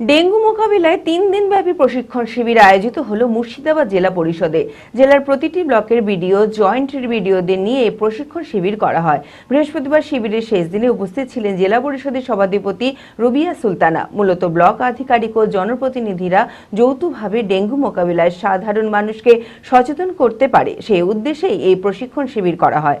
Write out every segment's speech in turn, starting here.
Dengue মোকাবিলায় তিন দিনব্যাপী প্রশিক্ষণ শিবির আয়োজিত হলো মুর্শিদাবাদ জেলা পরিষদে। জেলার প্রতিটি ব্লকের বিডিও জয়েন্ট বিডিওদের নিয়ে এই প্রশিক্ষণ শিবির করা হয়। বৃহস্পতিবার শিবিরের শেষ দিনে উপস্থিত ছিলেন জেলা পরিষদের সভাধিপতি রুবিয়া সুলতানা। মূলত ব্লক আধিকারিক ও জনপ্রতিনিধিরা যৌথভাবে ডেঙ্গু মোকাবিলায় সাধারণ মানুষকে সচেতন করতে পারে। সেই উদ্দেশ্যেই এই প্রশিক্ষণ শিবির করা হয়।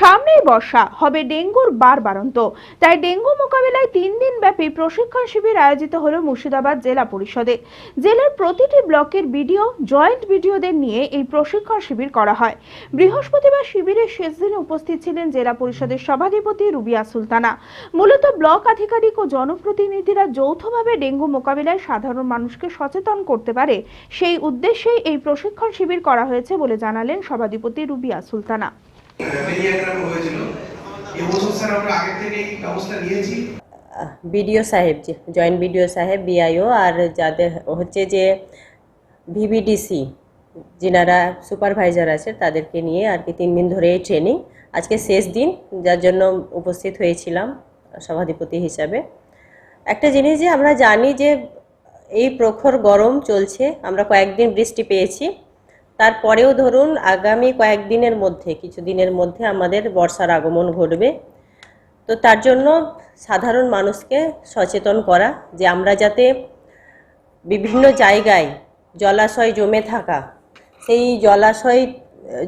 সামনেই বর্ষা, হবে ডেঙ্গুর বার বারন্ত। তাই ডেঙ্গু মোকাবিলায় তিন দিন ব্যাপী প্রশিক্ষণ শিবির আয়োজিত হল মুর্শিদাবাদ জেলা পরিষদে। জেলার প্রতিটি ব্লকের বিডিও, জয়েন্ট বিডিওদের নিয়ে এই প্রশিক্ষণ শিবির করা হয়। বৃহস্পতিবার শিবিরের শেষ দিনে উপস্থিত ছিলেন জেলা পরিষদের সভাধিপতি রুবিয়া সুলতানা। মূলত ব্লক আধিকারিক ও জনপ্রতিনিধিরা যৌথভাবে ডেঙ্গু মোকাবিলায় সাধারণ মানুষকে সচেতন করতে পারে, সেই উদ্দেশ্যেই এই প্রশিক্ষণ শিবির করা হয়েছে বলে জানালেন সভাধিপতি রুবিয়া সুলতানা। বিডিও সাহেব জয়েন্ট বিডিও সাহেব, বিআইও, আর যাদের হচ্ছে যে ভিবিডিসি যিনারা সুপারভাইজার আছে, তাদেরকে নিয়ে আর কি তিন দিন ধরে এই ট্রেনিং আজকে শেষ দিন, যার জন্য উপস্থিত হয়েছিলাম সভাধিপতি হিসাবে। একটা জিনিস যে আমরা জানি যে এই প্রখর গরম চলছে, আমরা কয়েকদিন বৃষ্টি পেয়েছি। তারপরেও ধরুন আগামী কয়েকদিনের মধ্যে, কিছু দিনের মধ্যে আমাদের বর্ষার আগমন ঘটবে। তো তার জন্য সাধারণ মানুষকে সচেতন করা যে আমরা যাতে বিভিন্ন জায়গায় জলাশয় জমে থাকা, সেই জলাশয়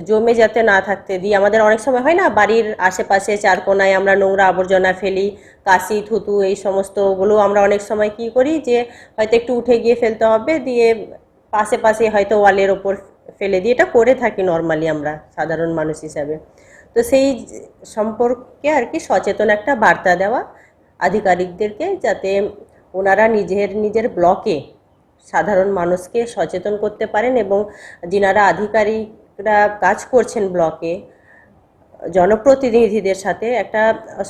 জমে যাতে না থাকতে দিই। আমাদের অনেক সময় হয় না, বাড়ির আশেপাশে চারকোনায় আমরা নোংরা আবর্জনা ফেলি, কাশি, থুতু এই সমস্তগুলো আমরা অনেক সময় কি করি যে হয়তো একটু উঠে গিয়ে ফেলতে হবে, দিয়ে পাশে পাশে হয়তো ওয়ালের ওপর ফেলে দিই এটা করে থাকি নর্মালি আমরা, সাধারণ মানুষ হিসাবে। তো সেই সম্পর্কে আর কি সচেতন একটা বার্তা দেওয়া আধিকারিকদেরকে যাতে ওনারা নিজের নিজের ব্লকে সাধারণ মানুষকে সচেতন করতে পারেন এবং যিনারা আধিকারিকরা কাজ করছেন ব্লকে, জনপ্রতিনিধিদের সাথে একটা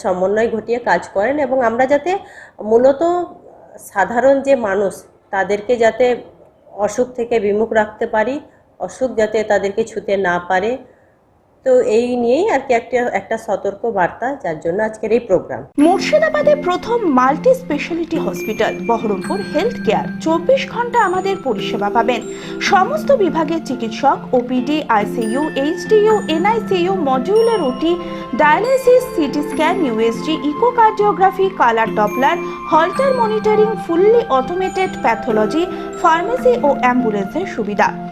সমন্বয় ঘটিয়ে কাজ করেন এবং আমরা যাতে মূলত সাধারণ যে মানুষ, তাদেরকে যাতে অসুখ থেকে বিমুখ রাখতে পারি অসুখ যাতে তাদেরকে ছুতে না পারে। তো এই নিয়েই আর কি একটা একটা সতর্ক বার্তা, যার জন্য আজকের এই প্রোগ্রাম। মুর্শিদাবাদে প্রথম multi speciality hospital, Berhampore health care চব্বিশ ঘণ্টা আমাদের পরিষেবা পাবেন। সমস্ত বিভাগের চিকিৎসক OPD ICU HDU NICU modular OT dialysis CT scan USG echocardiography colour doppler holter monitoring fully automated pathology pharmacy ও অ্যাম্বুলেন্সের সুবিধা।